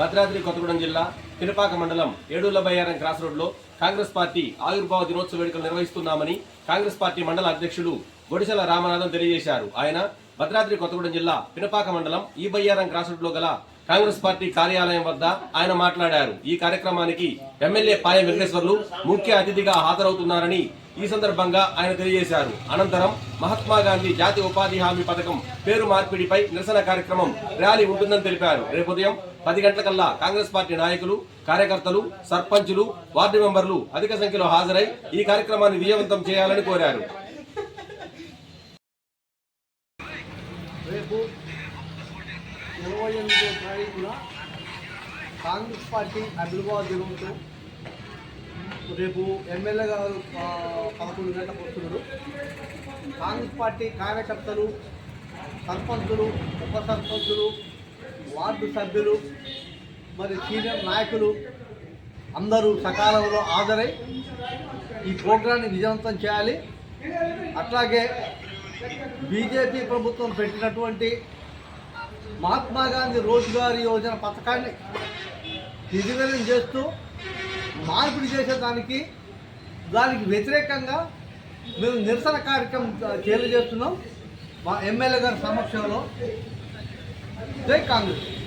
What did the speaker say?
భద్రాద్రి కొత్తగూడెం జిల్లా పినపాక మండలం ఏడూళ్ళ బయ్యారం క్రాస్ రోడ్లో కాంగ్రెస్ పార్టీ ఆవిర్భావ దినోత్సవ వేడుకలు నిర్వహిస్తున్నామని కాంగ్రెస్ పార్టీ మండల అధ్యక్షులు గొడిసెల రామనాథం తెలియజేశారు. ఆయన భద్రాద్రి కొత్తగూడెం జిల్లా పినపాక మండలం ఈ బయ్యారం క్రాస్ రోడ్లో గల కాంగ్రెస్ పార్టీ కార్యాలయం వద్ద ఆయన మాట్లాడారు. ఈ కార్యక్రమానికి ఎమ్మెల్యే పాయ వెంకటేశ్వర్లు ముఖ్య అతిథిగా హాజరవుతున్నారని ఈ సందర్భంగా ఆయన తెలియజేశారు. అనంతరం మహాత్మా గాంధీ జాతీయ ఉపాధి హామీ పథకం పేరు మార్పిడిపై నిరసన కార్యక్రమం ర్యాలీ ఉంటుందని తెలిపారు. రేపు ఉదయం పది గంటలకల్లా కాంగ్రెస్ పార్టీ నాయకులు కార్యకర్తలు సర్పంచులు వార్డు మెంబర్లు అధిక సంఖ్యలో హాజరై ఈ కార్యక్రమాన్ని విజయవంతం చేయాలని కోరారు. రేపు ఇరవై ఎనిమిదో తారీఖున కాంగ్రెస్ పార్టీ ఆవిర్భావ దినంతో రేపు ఎమ్మెల్యే గారు పదకొండు గంటలకు వస్తున్నారు కాంగ్రెస్ పార్టీ కార్యకర్తలు సర్పంచులు ఉప సర్పంచులు వార్డు సభ్యులు మరి సీనియర్ నాయకులు అందరూ సకాలంలో హాజరై ఈ ప్రోగ్రాన్ని విజయవంతం చేయాలి. అట్లాగే బీజేపీ ప్రభుత్వం పెట్టినటువంటి మహాత్మా గాంధీ రోజ్గార్ యోజన పథకాన్ని నిర్వీర్యం చేస్తూ మార్పిడి చేసేదానికి దానికి వ్యతిరేకంగా మేము నిరసన కార్యక్రమం తెలియజేస్తున్నాం మా ఎమ్మెల్యే గారి సమక్షంలో. జై కాంగ్రెస్.